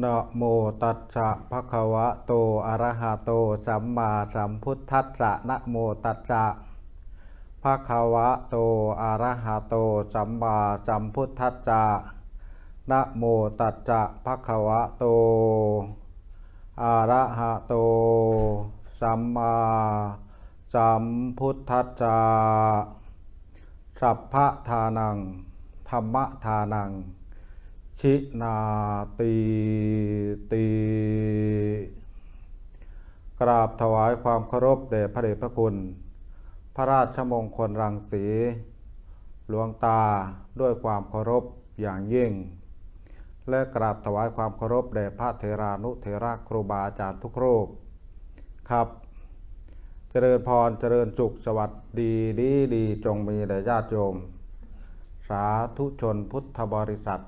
นะโมตัสสะภะคะวะโตอะระหะโตสัมมาสัมพุทธัสสะนะโมตัสสะภะคะวะโตอะระหะโตสัมมาสัมพุทธัสสะนะโมตัสสะภะคะวะโตอะระหะโตสัมมาสัมพุทธัสสะสัพพะทานังธรรมทานัง ชินาตีตีกราบถวายความเคารพแด่พระเดชพระคุณ พระราชมงคลรังสี หลวงตาด้วยความเคารพอย่างยิ่ง และกราบถวายความเคารพแด่พระเทรานุเทระครูบาอาจารย์ทุกรูปครับ เจริญพรเจริญสุขสวัสดีดีดีจงมีแด่ญาติโยม สาธุชนพุทธบริษัท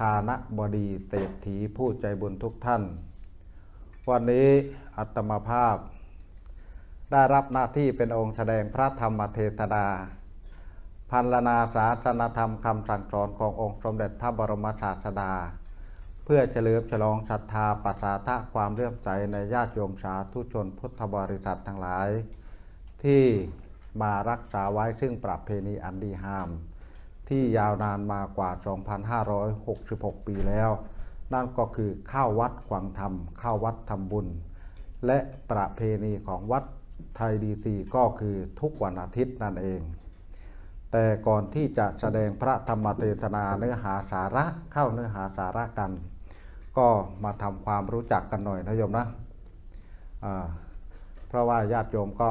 ฐานะบดีเศรษฐีผู้ใจบุญทุกท่าน วันนี้อัตมาภาพ ได้รับหน้าที่เป็นองค์แสดงพระธรรมเทศนา พันลนาศาสนธรรมคำสั่งสอนขององค์สมเด็จพระบรมศาสดา เพื่อเฉลิมฉลองศรัทธาปัสสาทะความเลื่อมใสในญาติโยมสาธุชนพุทธบริษัททั้งหลาย ที่มารักษาไว้ซึ่งประเพณีอันดีหาม ที่ยาวนานมากว่า 2,566 ปีแล้ว นั่นก็คือเข้าวัดขวังธรรมเข้าวัดทำบุญ และประเพณีของวัดไทยดีซีก็คือทุกวันอาทิตย์นั่นเอง แต่ก่อนที่จะแสดงพระธรรมเทศนาเนื้อหาสาระเข้าเนื้อหาสาระกัน ก็มาทำความรู้จักกันหน่อยนะโยมนะเพราะว่าญาติโยมก็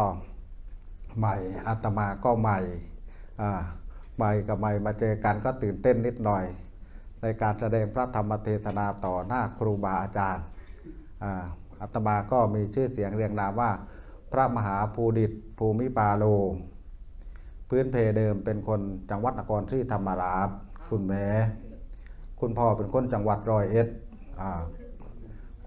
ใหม่อาตมาก็ใหม่ ใหม่กับใหม่มาเจอกันก็ตื่นเต้นนิดหน่อย ในการแสดงพระธรรมเทศนาต่อหน้าครูบาอาจารย์อ่าอาตมาก็มีชื่อเสียงเรียงนามว่า พระมหาภูดิตภูมิปาโล พื้นเพเดิมเป็นคนจังหวัดนครศรีธรรมราชคุณแม่คุณพ่อเป็นคนจังหวัดร้อยเอ็ด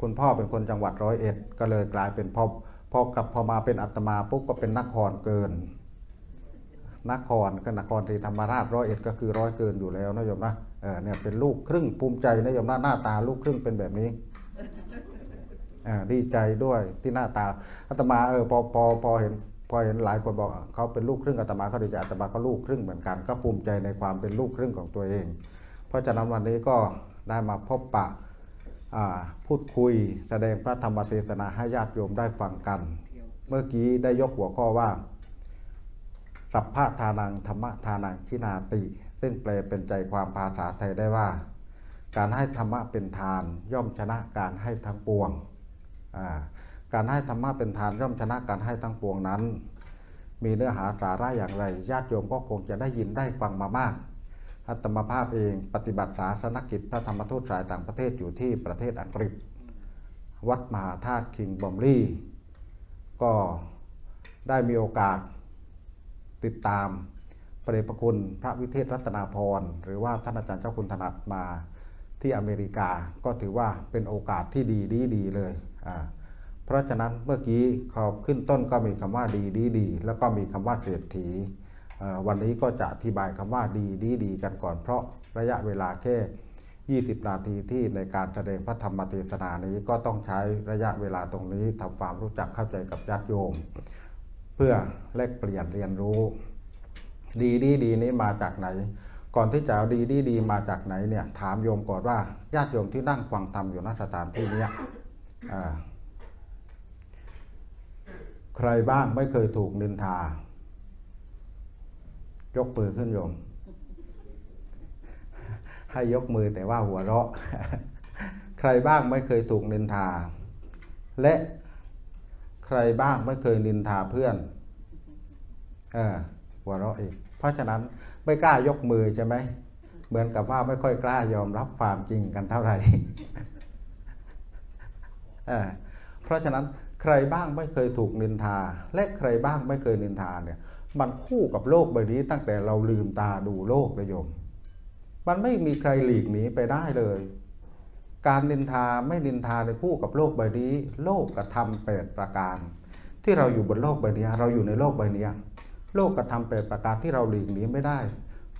คุณพ่อเป็นคนจังหวัดร้อยเอ็ดก็เลยกลายเป็นพ่อพอกับพอมาเป็นอัตมาปุ๊บก็เป็นนครเกิน นครก็นครศรีธรรมราชร้อยเอ็ดก็คือร้อยเกินอยู่แล้วนะโยมนะเออเนี่ยเป็นลูกครึ่งภูมิใจนะโยมนะหน้าตาลูกครึ่งเป็นแบบนี้ดีใจด้วยที่หน้าตาอาตมาเออพอพอพอเห็นพอเห็นหลายคนบอกเขาเป็นลูกครึ่งอาตมาเขาดีใจอาตมาก็ลูกครึ่งเหมือนกัน ก็ภูมิใจในความเป็นลูกครึ่งของตัวเอง เพราะฉะนั้นวันนี้ก็ได้มาพบปะพูดคุยแสดงพระธรรมเทศนาให้ญาติโยมได้ฟังกัน เมื่อกี้ได้ยกหัวข้อว่า สัพพะทานังธรรมะทานังชินาติ ซึ่งแปลเป็นใจความภาษาไทยได้ว่า การให้ธรรมะเป็นทานย่อมชนะการให้ทั้งปวง การให้ธรรมะเป็นทานย่อมชนะการให้ทั้งปวงนั้น มีเนื้อหาสาระอย่างไรญาติโยมก็คงจะได้ยินได้ฟังมามาก อัตมาภาพเองปฏิบัติศาสนกิจพระธรรมทูตสายต่างประเทศอยู่ที่ประเทศอังกฤษ วัดมหาธาตุคิงบอมลีก็ได้มีโอกาส ติดตามประเดชพระคุณพระวิเทศรัตนาพรหรือว่าท่านอาจารย์เจ้าคุณถนัดมาที่อเมริกาก็ถือว่าเป็นโอกาสที่ดีดีดีเลยอ่าเพราะฉะนั้นเมื่อกี้ขาขึ้นต้นก็มีคำว่าดีดีดี แล้วก็มีคำว่าเศรษฐีวันนี้ก็จะอธิบายคำว่าดีดีดีกันก่อนเพราะระยะเวลาแค่ 20 นาทีที่ในการแสดงพระธรรมเทศนานี้ก็ต้องใช้ระยะเวลาตรงนี้ทำความรู้จักเข้าใจกับญาติโยม เพื่อแลกเปลี่ยนเรียนรู้ ดีดีดีนี้มาจากไหน ก่อนที่จะเอาดีดีดีมาจากไหนเนี่ยถามโยมก่อนว่าญาติโยมที่นั่งฟังธรรมอยู่ณสถานที่นี่ใครบ้างไม่เคยถูกนินทา ยกมือขึ้นโยม ให้ยกมือแต่ว่าหัวเราะ ใครบ้างไม่เคยถูกนินทา และ ใครบ้างไม่เคยนินทาเพื่อนเออหัวเราะอีก เพราะฉะนั้นไม่กล้ายกมือใช่ไหมเหมือนกับว่าไม่ค่อยกล้ายอมรับความจริงกันเท่าไหร่เออเพราะฉะนั้นใครบ้างไม่เคยถูกนินทา และใครบ้างไม่เคยนินทาเนี่ย มันคู่กับโลกใบนี้ตั้งแต่เราลืมตาดูโลกเลยโยม มันไม่มีใครหลีกหนีไปได้เลย การนินทาไม่นินทาในคู่กับโลกใบนี้ โลกกระทำแปดประการ ที่เราอยู่บนโลกใบนี้เราอยู่ในโลกใบนี้ โลกกระทำแปดประการที่เราหลีกหนีไม่ได้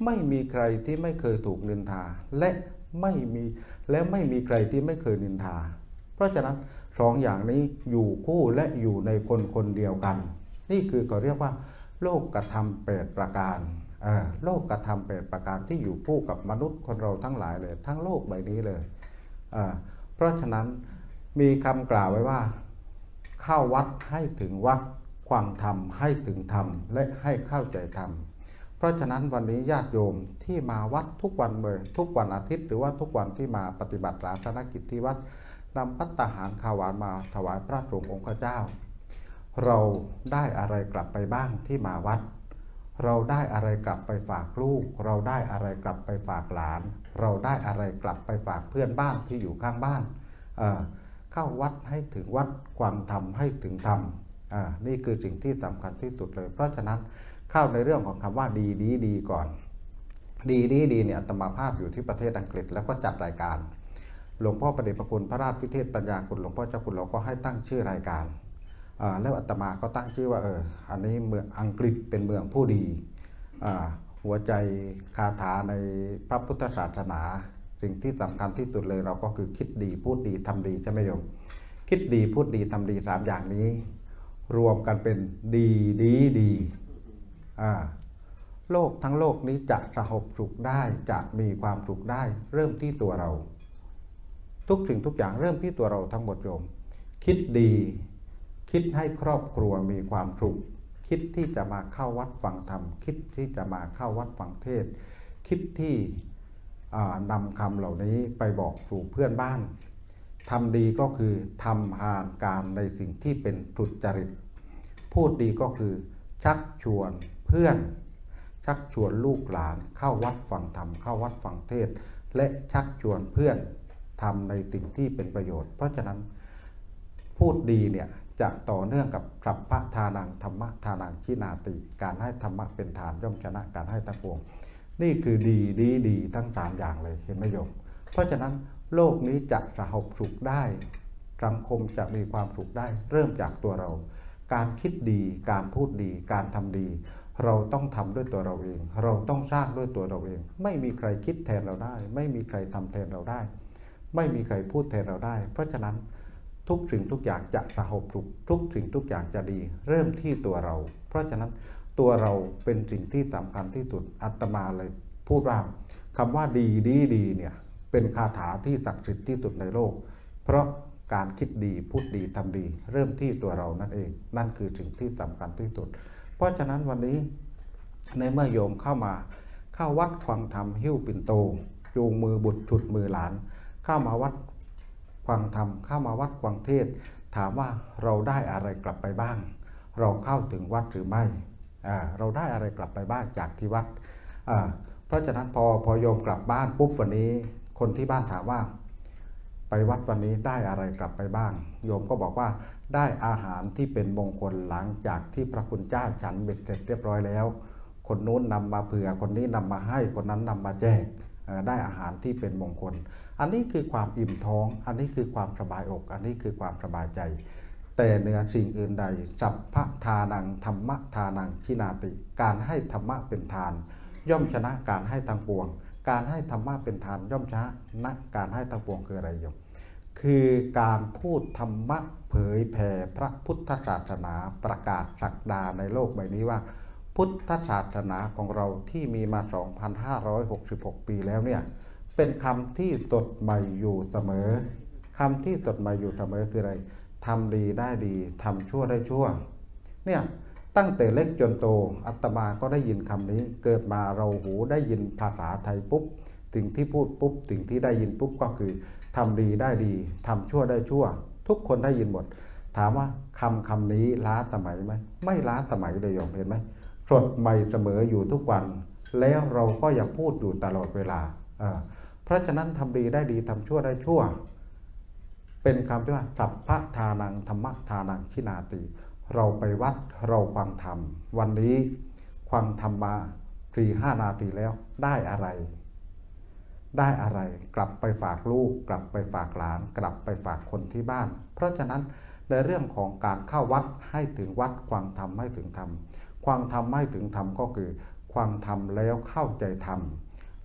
ไม่มีใครที่ไม่เคยถูกนินทา และไม่มีและไม่มีใครที่ไม่เคยนินทา เพราะฉะนั้นสองอย่างนี้อยู่คู่และอยู่ในคนคนเดียวกัน นี่คือเขาเรียกว่า โลกกระทำแปดประการโลกกระทำแปดประการที่อยู่คู่กับมนุษย์คนเราทั้งหลายเลย ทั้งโลกใบนี้เลย เพราะฉะนั้นมีคำกล่าวไว้ว่า เข้าวัดให้ถึงวัดควังธรรมให้ถึงธรรมและให้เข้าใจธรรม เพราะฉะนั้นวันนี้ญาติโยมที่มาวัดทุกวันเลยทุกวันอาทิตย์ หรือว่าทุกวันที่มาปฏิบัติศาสนกิจที่วัดนำพัตตาหารข้าวหวานมาถวายพระสงฆ์องค์เจ้า เราได้อะไรกลับไปบ้างที่มาวัด เราได้อะไรกลับไปฝากลูก เราได้อะไรกลับไปฝากหลาน เราได้อะไรกลับไปฝากเพื่อนบ้านที่อยู่ข้างบ้าน เข้าวัดให้ถึงวัดกวางธรรมให้ถึงธรรมนี่คือสิ่งที่สำคัญที่สุดเลย เพราะฉะนั้นเข้าในเรื่องของคำว่าดีดีดีก่อน ดีดีดีเนี่ยอาตมาภาพอยู่ที่ประเทศอังกฤษแล้วก็จัดรายการ หลวงพ่อประเดชพระคุณพระราชวิเทศปัญญาคุณหลวงพ่อเจ้าคุณเราก็ให้ตั้งชื่อรายการแล้วอาตมาก็ตั้งชื่อว่าเอออันนี้เมืองอังกฤษเป็นเมืองผู้ดีอ่า หัวใจคาถาในพระพุทธศาสนา สิ่งที่สำคัญที่สุดเลยเราก็คือคิดดีพูดดีทำดีใช่ไหมโยม คิดดีพูดดีทำดีสามอย่างนี้ รวมกันเป็นดีดีดีอ่าโลกทั้งโลกนี้จะสงบสุขได้จะมีความสุขได้ เริ่มที่ตัวเรา ทุกสิ่งทุกอย่างเริ่มที่ตัวเราทั้งหมดโยม คิดดี คิดให้ครอบครัวมีความสุข คิดที่จะมาเข้าวัดฟังธรรม คิดที่จะมาเข้าวัดฟังเทศ คิดที่นำคำเหล่านี้ไปบอกสู่เพื่อนบ้านทำดีก็คือทำหานการในสิ่งที่เป็นทุจริต พูดดีก็คือ ชักชวนเพื่อน ชักชวนลูกหลานเข้าวัดฟังธรรมเข้าวัดฟังเทศ และชักชวนเพื่อนทำในสิ่งที่เป็นประโยชน์ เพราะฉะนั้นพูดดีเนี่ย จะต่อเนื่องกับสัพพะทานังธรรมะทานังชินาติ การให้ธรรมะเป็นฐานย่อมชนะการให้ทั้งปวง นี่คือดีดีดีทั้งสามอย่างเลยเห็นไหมโยม เพราะฉะนั้นโลกนี้จะสงบสุขได้ สังคมจะมีความสุขได้ เริ่มจากตัวเรา การคิดดีการพูดดีการทำดี เราต้องทำด้วยตัวเราเอง เราต้องสร้างด้วยตัวเราเอง ไม่มีใครคิดแทนเราได้ ไม่มีใครทำแทนเราได้ ไม่มีใครพูดแทนเราได้ เพราะฉะนั้น ทุกสิ่งทุกอย่างจะสงบสุขทุกสิ่งทุกอย่างจะดี เริ่มที่ตัวเรา เพราะฉะนั้นตัวเราเป็นสิ่งที่สำคัญที่สุดอัตมาเลยพูดว่าคำว่าดีดีดีเนี่ยเป็นคาถาที่ศักดิ์สิทธิ์ที่สุดในโลก เพราะการคิดดีพูดดีทำดี เริ่มที่ตัวเรานั่นเอง นั่นคือสิ่งที่สำคัญที่สุด เพราะฉะนั้นวันนี้ในเมื่อโยมเข้ามาเข้าวัดฟังธรรมหิ้วปิ่นโตจูงมือบุตรฉุดมือหลาน เข้ามาวัด ฟังธรรมเข้ามาวัดฟังเทศ ถามว่าเราได้อะไรกลับไปบ้าง เราเข้าถึงวัดหรือไม่เราได้อะไรกลับไปบ้างจากที่วัดเพราะฉะนั้นพอพอโยมกลับบ้านปุ๊บวันนี้ คนที่บ้านถามว่า ไปวัดวันนี้ได้อะไรกลับไปบ้าง โยมก็บอกว่าได้อาหารที่เป็นมงคลหลังจากที่พระคุณเจ้าฉันเบ็ดเสร็จเรียบร้อยแล้ว คนนู้นนำมาเผื่อคนนี้นำมาให้คนนั้นนำมาแจก ได้อาหารที่เป็นมงคล อันนี้คือความอิ่มท้อง อันนี้คือความสบายอก อันนี้คือความสบายใจ แต่เหนือสิ่งอื่นใดสัพพะทานังธรรมะทานังชินาติ การให้ธรรมะเป็นทาน ย่อมชนะการให้ทางปวง การให้ธรรมะเป็นทานย่อมชนะการให้ทางปวงคืออะไรโยมคือการพูดธรรมะเผยแผ่พระพุทธศาสนาประกาศศักดาในโลกใบนี้ว่า พุทธศาสนาของเราที่มีมา 2,566 ปีแล้วเนี่ย เป็นคำที่ตดใหม่อยู่เสมอคำที่ตดใหม่อยู่เสมอคืออะไรทำดีได้ดีทำชั่วได้ชั่ว เนี่ยตั้งแต่เล็กจนโตอัตมาก็ได้ยินคำนี้ เกิดมาเราหูได้ยินภาษาไทยปุ๊บสิ่งที่พูดปุ๊บสิ่งที่ได้ยินปุ๊บก็คือทำดีได้ดีทำชั่วได้ชั่ว ทุกคนได้ยินหมด ถามว่าคำคำนี้ล้าสมัยไหมไม่ล้าสมัยเลยโยมเห็นไหม สดใหม่เสมออยู่ทุกวัน แล้วเราก็อยังพูดอยู่ตลอดเวลา เพราะฉะนั้นทำดีได้ดีทำชั่วได้ชั่ว เป็นคำที่ว่าสัพพะทานังธรรมะทานังชินาติ เราไปวัดเราฟังธรรม วันนี้ฟังธรรมมาสี่ห้านาทีแล้วได้อะไร ได้อะไรกลับไปฝากลูก กลับไปฝากหลาน กลับไปฝากคนที่บ้าน เพราะฉะนั้นในเรื่องของการเข้าวัดให้ถึงวัดควางธรรมให้ถึงธรรม ควางธรรมให้ถึงธรรมก็คือควางธรรมแล้วเข้าใจธรรม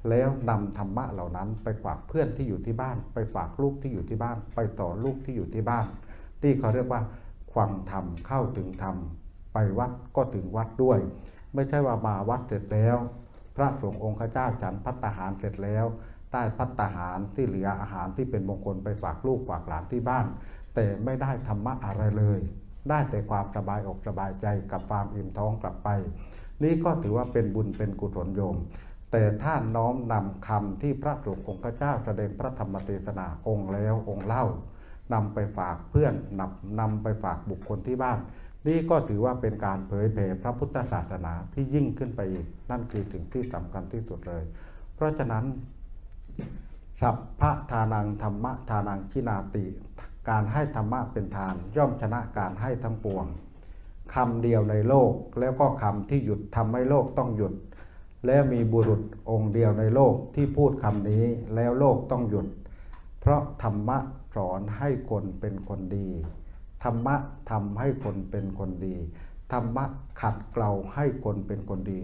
แล้วนำธรรมะเหล่านั้นไปฝากเพื่อนที่อยู่ที่บ้าน ไปฝากลูกที่อยู่ที่บ้าน ไปสอนลูกที่อยู่ที่บ้าน ที่เขาเรียกว่าควังธรรมเข้าถึงธรรมไปวัดก็ถึงวัดด้วย ไม่ใช่ว่ามาวัดเสร็จแล้ว พระสงฆ์องค์ข้าเจ้าฉันพัตตาหารเสร็จแล้วได้พัตตาหารที่เหลืออาหารที่เป็นมงคลไปฝากลูกฝากหลานที่บ้าน แต่ไม่ได้ธรรมะอะไรเลย ได้แต่ความสบายอกสบายใจกับความอิ่มท้องกลับไป นี่ก็ถือว่าเป็นบุญเป็นกุศลโยม แต่ถ้าน้อมนำคำที่พระสงฆ์องค์เจ้าแสดงพระธรรมเทศนาองค์แล้วองค์เล่านำไปฝากเพื่อนนำนำไปฝากบุคคลที่บ้าน นี่ก็ถือว่าเป็นการเผยแผ่พระพุทธศาสนาที่ยิ่งขึ้นไปอีก นั่นคือสิ่งที่สำคัญที่สุดเลย เพราะฉะนั้นสัพพะทานังธรรมะทานังชินาติ การให้ธรรมะเป็นทาน ย่อมชนะการให้ทั้งปวงคำเดียวในโลกแล้วก็คำที่หยุดทำให้โลกต้องหยุด และมีบุรุษองค์เดียวในโลกที่พูดคำนี้แล้วโลกต้องหยุด เพราะธรรมะสอนให้คนเป็นคนดี ธรรมะทำให้คนเป็นคนดี ธรรมะขัดเกลาให้คนเป็นคนดี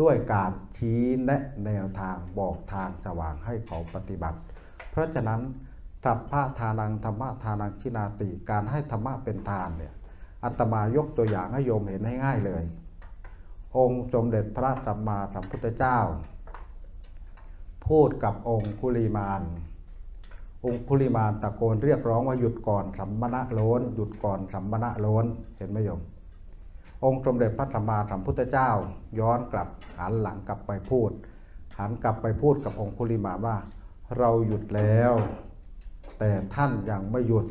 ด้วยการชี้แนะแนวทางบอกทางสว่างให้เขาปฏิบัติ เพราะฉะนั้น สัพพะทานังธรรมะทานังชินาติ การให้ธรรมะเป็นทานเนี่ยอาตมายกตัวอย่างให้โยมเห็นให้ง่ายเลย องค์สมเด็จพระสัมมาสัมพุทธเจ้า พูดกับองค์คุลีมาน องคุลิมานตะโกนเรียกร้องว่าหยุดก่อนสัมมณะโลนหยุดก่อนสัมมณะโลนเห็นไหมโยม องค์สมเด็จพระสัมมาสัมพุทธเจ้า ย้อนกลับหันหลังกลับไปพูดหันกลับไปพูดกับองคุลิมานว่า เราหยุดแล้ว แต่ท่านยังไม่หยุด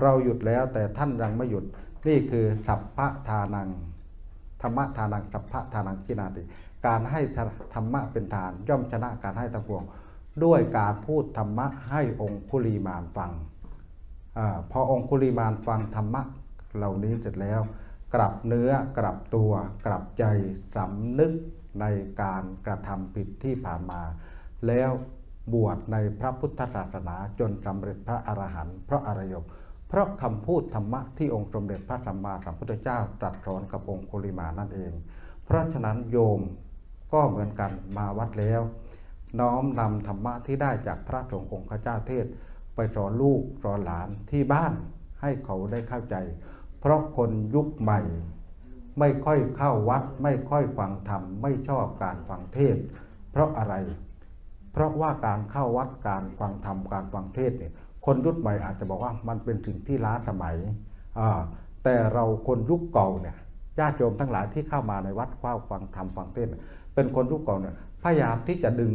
เราหยุดแล้วแต่ท่านยังไม่หยุด นี่คือสัพพะทานัง ธรรมะทานังสัพพะทานังชินาติ การให้ธรรมะเป็นทาน ย่อมชนะการให้ทั้งปวง ด้วยการพูดธรรมะให้องคุลีมานฟังอพอองคุลีมานฟังธรรมะเหล่านี้เสร็จแล้ว กลับเนื้อกลับตัว กลับใจสำนึกในการกระทำผิดที่ผ่านมา แล้ว บวชในพระพุทธศาสนาจนสำเร็จพระอรหันต์เพราะอรยกเพราะคำพูดธรรมะที่องค์สมเด็จพระสัมมาสัมพุทธเจ้าตรัสสอนกับองคุลิมานั่นเอง เพราะฉะนั้นโยมก็เหมือนกันมาวัดแล้ว น้อมนำธรรมะที่ได้จากพระสงฆ์องค์ข้าเจ้าเทศ ไปสอนลูกสอนหลานที่บ้านให้เขาได้เข้าใจ เพราะคนยุคใหม่ ไม่ค่อยเข้าวัด ไม่ค่อยฟังธรรมไม่ชอบการฟังเทศ เพราะอะไร เพราะว่าการเข้าวัดการฟังธรรมการฟังเทศเนี่ยคนยุคใหม่อาจจะบอกว่ามันเป็นสิ่งที่ล้าสมัย แต่เราคนยุคเก่าเนี่ยญาติโยมทั้งหลายที่เข้ามาในวัดเข้าฟังธรรมฟังเทศ เป็นคนยุคเก่าเนี่ยพยายามที่จะดึง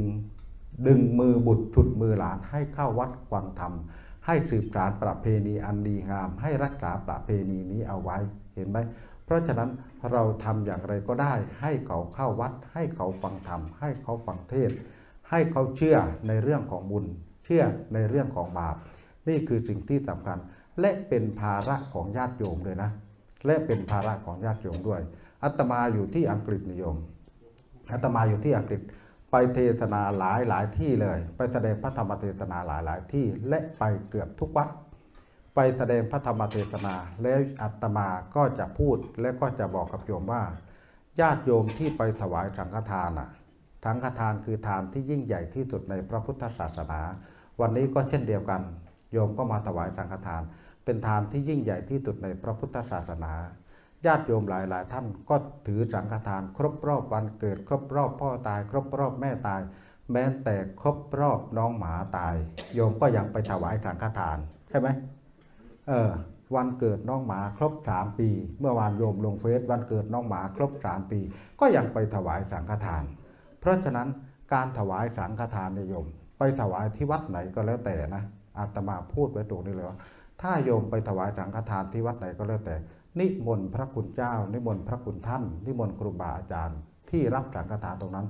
ดึงมือบุตรฉุดมือหลานให้เข้าวัดฟังธรรม ให้สืบสานประเพณีอันดีงาม ให้รักษาประเพณีนี้เอาไว้เห็นไหมเพราะฉะนั้นเราทำอย่างไรก็ได้ ให้เขาเข้าวัด ให้เขาฟังธรรมให้เขาฟังเทศ ให้เขาเชื่อในเรื่องของบุญ เชื่อในเรื่องของบาป นี่คือสิ่งที่สำคัญ และเป็นภาระของญาติโยมเลยนะ และเป็นภาระของญาติโยมด้วยอาตมาอยู่ที่อังกฤษนิยมอาตมาอยู่ที่อังกฤษไปเทศนาหลายหลายที่เลย ไปแสดงพระธรรมเทศนาหลายหลายที่ และไปเกือบทุกวัด ไปแสดงพระธรรมเทศนาแล้วอาตมาก็จะพูดและก็จะบอกกับโยมว่า ญาติโยมที่ไปถวายสังฆทานอะ สังฆทานคือทานที่ยิ่งใหญ่ที่สุดในพระพุทธศาสนา วันนี้ก็เช่นเดียวกัน โยมก็มาถวายสังฆทาน เป็นทานที่ยิ่งใหญ่ที่สุดในพระพุทธศาสนา ญาติโยมหลายๆ ท่านก็ถือสังฆทาน ครบรอบวันเกิดครบรอบพ่อตาย ครบรอบแม่ตาย แม้แต่ครบรอบน้องหมาตาย โยมก็ยังไปถวายสังฆทานใช่ไหมเออวันเกิดน้องหมาครบสามปี เมื่อวานโยมลงเฟซวันเกิดน้องหมาครบสามปี ก็ยังไปถวายสังฆทาน เพราะฉะนั้นการถวายสังฆทานเนี่ยโยม ไปถวายที่วัดไหนก็แล้วแต่นะอาตมาพูดไว้ตรงนี้เลยว่า ถ้าโยมไปถวายสังฆทานที่วัดไหนก็แล้วแต่ นิมนต์พระคุณเจ้า นิมนต์พระคุณท่าน นิมนต์ครูบาอาจารย์ ที่รับสังฆทานตรงนั้น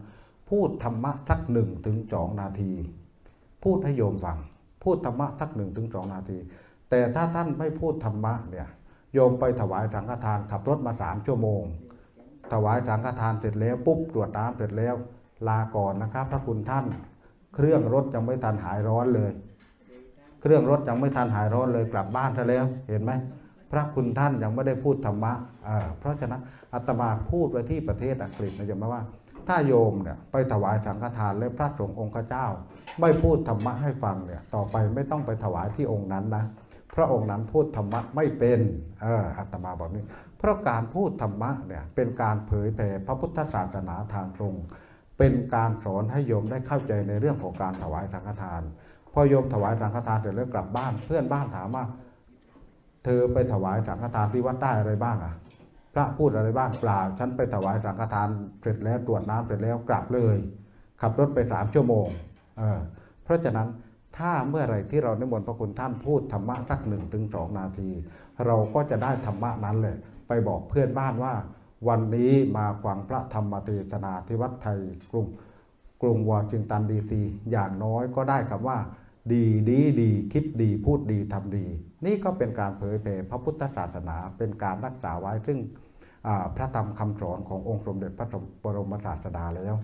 พูดธรรมะสักหนึ่งถึงสองนาที พูดให้โยมฟัง พูดธรรมะสักหนึ่งถึงสองนาที แต่ถ้าท่านไม่พูดธรรมะเนี่ยโยมไปถวายสังฆทานขับรถมาสามชั่วโมง ถวายสังฆทานเสร็จแล้วปุ๊บตรวจน้ำเสร็จแล้ว ลาก่อนนะครับ พระคุณท่าน เครื่องรถยังไม่ทันหายร้อนเลย เครื่องรถยังไม่ทันหายร้อนเลยกลับบ้านซะแล้วเห็นไหมพระคุณท่านยังไม่ได้พูดธรรมะเพราะฉะนั้นอาตมาพูดไว้ที่ประเทศอังกฤษนะโยมว่า ถ้าโยมเนี่ยไปถวายสังฆทานและพระสงฆ์องค์เจ้า ไม่พูดธรรมะให้ฟังเนี่ยต่อไปไม่ต้องไปถวายที่องค์นั้นนะพระองค์นั้นพูดธรรมะไม่เป็นเอออาตมาบอกนี้ เพราะการพูดธรรมะเนี่ยเป็นการเผยแผ่พระพุทธศาสนาทางตรง เป็นการสอนให้โยมได้เข้าใจในเรื่องของการถวายสังฆทาน พอโยมถวายสังฆทานเสร็จแล้วกลับบ้าน เพื่อนบ้านถามว่า เธอไปถวายสังฆทานที่วัดได้อะไรบ้างอะ พระพูดอะไรบ้างเปล่า ฉันไปถวายสังฆทานเสร็จแล้วตรวจน้ำเสร็จแล้วกลับเลย ขับรถไปสามชั่วโมงเออเพราะฉะนั้นถ้าเมื่อไรที่เรานิมนต์พระคุณท่านพูดธรรมะสักหนึ่งถึงสองนาที เราก็จะได้ธรรมะนั้นเลย ไปบอกเพื่อนบ้านว่า วันนี้มาฟังพระธรรมเทศนาที่วัดไทยกรุงกรุงวอชิงตันดีซีอย่างน้อยก็ได้คำว่า ดีดีดีคิดดีพูดดีทำดี นี่ก็เป็นการเผยแผ่พระพุทธศาสนาเป็นการรักษาไว้ซึ่งพระธรรมคำสอนขององค์สมเด็จพระบรมศาสดาแล้ว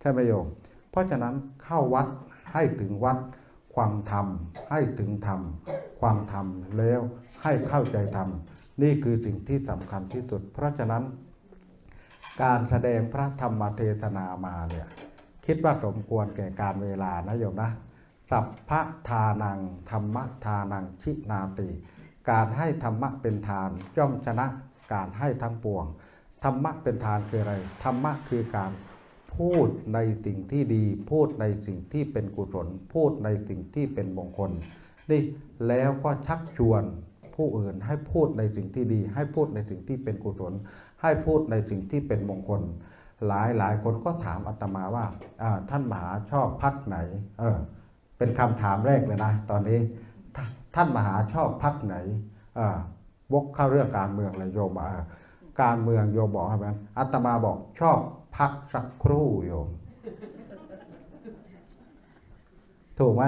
ใช่ไหมโยมเพราะฉะนั้นเข้าวัดให้ถึงวัดความธรรมให้ถึงธรรมความธรรมแล้วให้เข้าใจธรรมนี่คือสิ่งที่สำคัญที่สุด เพราะฉะนั้น การแสดงพระธรรมเทศนามาเนี่ยคิดว่าสมควรแก่การเวลานะโยมนะสัพพะทานังธรรมทานังชินาติ การให้ธรรมะเป็นทานย่อมชนะการให้ทั้งปวง ธรรมะเป็นทานคืออะไร ธรรมะคือการพูดในสิ่งที่ดีพูดในสิ่งที่เป็นกุศลพูดในสิ่งที่เป็นมงคลนี่แล้วก็ชักชวน ผู้อื่น ให้พูดในสิ่งที่ดี ให้พูดในสิ่งที่เป็นกุศล ให้พูดในสิ่งที่เป็นมงคล หลายหลายคนก็ถามอาตมาว่าท่านมหาชอบพักไหน เออ เป็นคำถามแรกเลยนะ ตอนนี้ท่านมหาชอบพักไหนอ่าวกเข้าเรื่องการเมืองเลยโยมอ่าการเมืองโยมบอกให้มันอาตมาบอกชอบพักสักครู่โยม ถูกไหม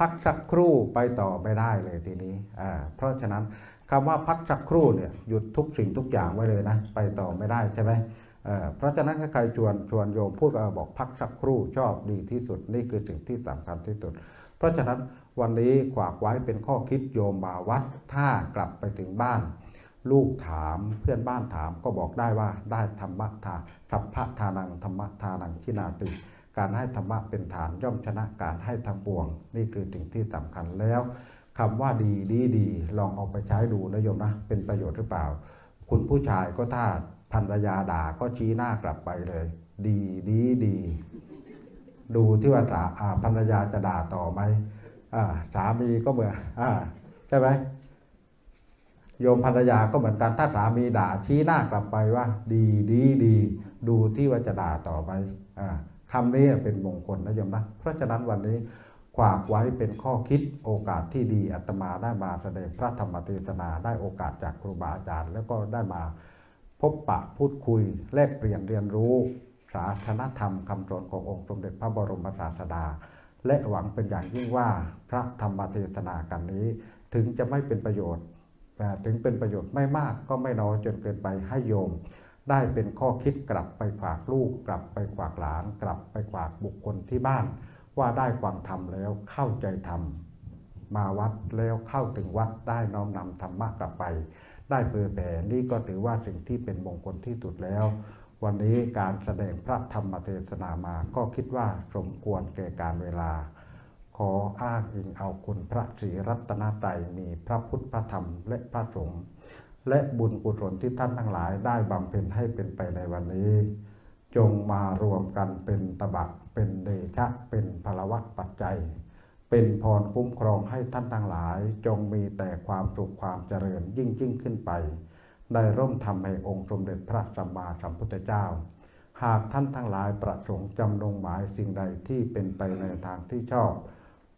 พักสักครู่ไปต่อไม่ได้เลยทีนี้อ่าเพราะฉะนั้นคำว่าพักสักครู่เนี่ยหยุดทุกสิ่งทุกอย่างไว้เลยนะไปต่อไม่ได้ใช่ไหมเพราะฉะนั้นถ้าใครชวนชวนโยมพูดบอกพักสักครู่ชอบดีที่สุดนี่คือสิ่งที่สำคัญที่สุด เพราะฉะนั้นวันนี้ขวากไว้เป็นข้อคิดโยมมาวัดถ้ากลับไปถึงบ้าน ลูกถามเพื่อนบ้านถามก็บอกได้ว่าได้ธรรมะทาสัพพะทานังธรรมะทานังชินาติ การให้ธรรมะเป็นฐานย่อมชนะการให้ทั้งปวง นี่คือสิ่งที่สำคัญแล้วคำว่าดีดีดีลองเอาไปใช้ดูนะโยมนะเป็นประโยชน์หรือเปล่า คุณผู้ชายก็ถ้าภรรยาด่าก็ชี้หน้ากลับไปเลย ดีดีดี ดูที่ว่าภรรยาจะด่าต่อไหมสามีก็เหมือนอใช่ไหมโยมภรรยาก็เหมือนกันถ้าสามีด่าชี้หน้ากลับไปว่า ดีดีดี ดูที่ว่าจะด่าต่อไหมอ่า คำนี้เป็นมงคลนะโยมนะ เพราะฉะนั้นวันนี้ขวากไว้เป็นข้อคิดโอกาสที่ดีอาตมาได้มาแสดงพระธรรมเทศนาได้โอกาสจากครูบาอาจารย์ แล้วก็ได้มาพบปะพูดคุยแลกเปลี่ยนเรียนรู้ศาสนธรรมคำสอนขององค์สมเด็จพระบรมศาสดา และหวังเป็นอย่างยิ่งว่าพระธรรมเทศนากันนี้ ถึงจะไม่เป็นประโยชน์แต่ถึงเป็นประโยชน์ไม่มากก็ไม่น้อยจนเกินไปให้โยม ได้เป็นข้อคิดกลับไปฝากลูก กลับไปฝากหลาน กลับไปฝากบุคคลที่บ้าน ว่าได้ความธรรมแล้วเข้าใจธรรมมาวัดแล้วเข้าถึงวัดได้น้อมนำธรรมะกลับไป ได้เผยแผ่นี่ก็ถือว่าสิ่งที่เป็นมงคลที่สุดแล้ว วันนี้การแสดงพระธรรมเทศนามาก็คิดว่าสมควรแก่การเวลา ขออ้างอิงเอาคุณพระศรีรัตนตรัยมีพระพุทธพระธรรมและพระสงฆ์ และบุญกุศลที่ท่านทั้งหลายได้บำเพ็ญให้เป็นไปในวันนี้ จงมารวมกันเป็นตบะเป็นเดชะเป็นพลวะปัจจัย เป็นพรคุ้มครองให้ท่านทั้งหลาย จงมีแต่ความสุขความเจริญยิ่งยิ่งขึ้นไปได้ร่มทำให้องค์สมเด็จพระสัมมาสัมพุทธเจ้า หากท่านทั้งหลายประสงค์จำลงหมายสิ่งใดที่เป็นไปในทางที่ชอบ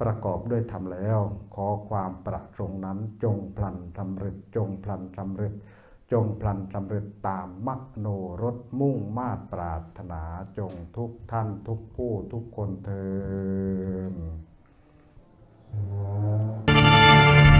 ประกอบด้วยธรรมแล้ว ขอความประสงนั้นจงพลันสำเร็จจงพลันสำเร็จ จงพลันสำเร็จตามมักโนรถมุ่งมาตรปรารถนาจงทุกท่านทุกผู้ทุกคนเถิด